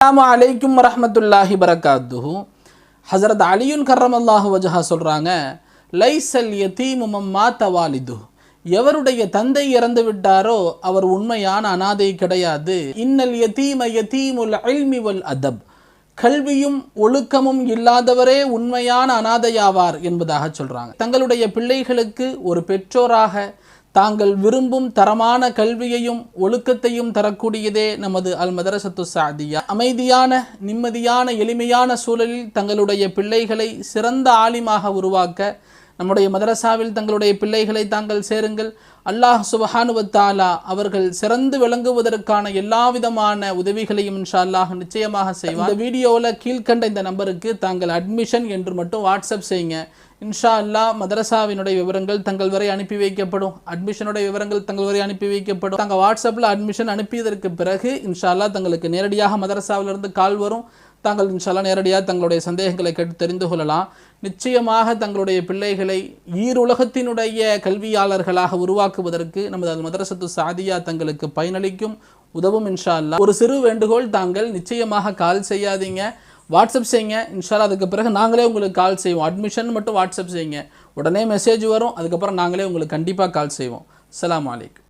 அஸ்ஸலாமு அலைக்கும் வரஹ்மத்துல்லாஹி பரக்காத்துஹு ஹசரத் அலியுன் கர்ரம் அல்லாஹு வஜஹா சொல்கிறாங்க லைசல் யதீமு மம்மா தவாலிது எவருடைய தந்தை இறந்து விட்டாரோ அவர் உண்மையான அனாதை கிடையாது. இன்னல் யதீம யதீமுல் அல்மி வல் அதப். கல்வியும் ஒழுக்கமும் இல்லாதவரே உண்மையான அனாதையாவார் என்பதாக சொல்கிறாங்க தங்களுடைய பிள்ளைகளுக்கு ஒரு பெற்றோராக தாங்கள் விரும்பும் தரமான கல்வியையும் ஒழுக்கத்தையும் தரக்கூடியதே நமது அல் மதரசத்து சாதியா. அமைதியான நிம்மதியான எளிமையான சூழலில் தங்களுடைய பிள்ளைகளை சிறந்த ஆலிமாக உருவாக்க நம்முடைய மதரசாவில் தங்களுடைய பிள்ளைகளை தாங்கள் சேருங்கள். அல்லாஹ் சுபஹானுவத்தாலா அவர்கள் சிறந்து விளங்குவதற்கான எல்லா விதமான உதவிகளையும் இன்ஷா அல்லாஹ் நிச்சயமாக செய்வார். இந்த வீடியோவில் கீழ்கண்ட இந்த நம்பருக்கு தாங்கள் அட்மிஷன் என்று மட்டும் வாட்ஸ்அப் செய்யுங்க. இன்ஷா அல்லா மதரசாவினுடைய விவரங்கள் தங்கள் வரை அனுப்பி வைக்கப்படும். அட்மிஷனுடைய விவரங்கள் தங்கள் வரை அனுப்பி வைக்கப்படும். தாங்கள் வாட்ஸ்அப்பில் அட்மிஷன் அனுப்பியதற்கு பிறகு இன்ஷா அல்லாஹ் தங்களுக்கு நேரடியாக மதரசாவிலிருந்து கால் வரும். தாங்கள் இன்ஷால்லா நேரடியாக தங்களுடைய சந்தேகங்களை கேட்டு தெரிந்து கொள்ளலாம். நிச்சயமாக தங்களுடைய பிள்ளைகளை ஈருலகத்தினுடைய கல்வியாளர்களாக உருவாக்குவதற்கு நமது அல் மதரசத்து சாதியா தங்களுக்கு பயனளிக்கும் உதவும் இன்ஷா ஒரு சிறு வேண்டுகோள் தாங்கள் நிச்சயமாக கால் செய்யாதீங்க. வாட்ஸ்அப் செய்யுங்க. இன்ஷால்லா அதுக்கு பிறகு நாங்களே உங்களுக்கு கால் செய்வோம். அட்மிஷன் மட்டும் வாட்ஸ்அப் செய்யுங்க. உடனே மெசேஜ் வரும். அதுக்கப்புறம் நாங்களே உங்களுக்கு கண்டிப்பாக கால் செய்வோம். அலாம் அலைக்கும்.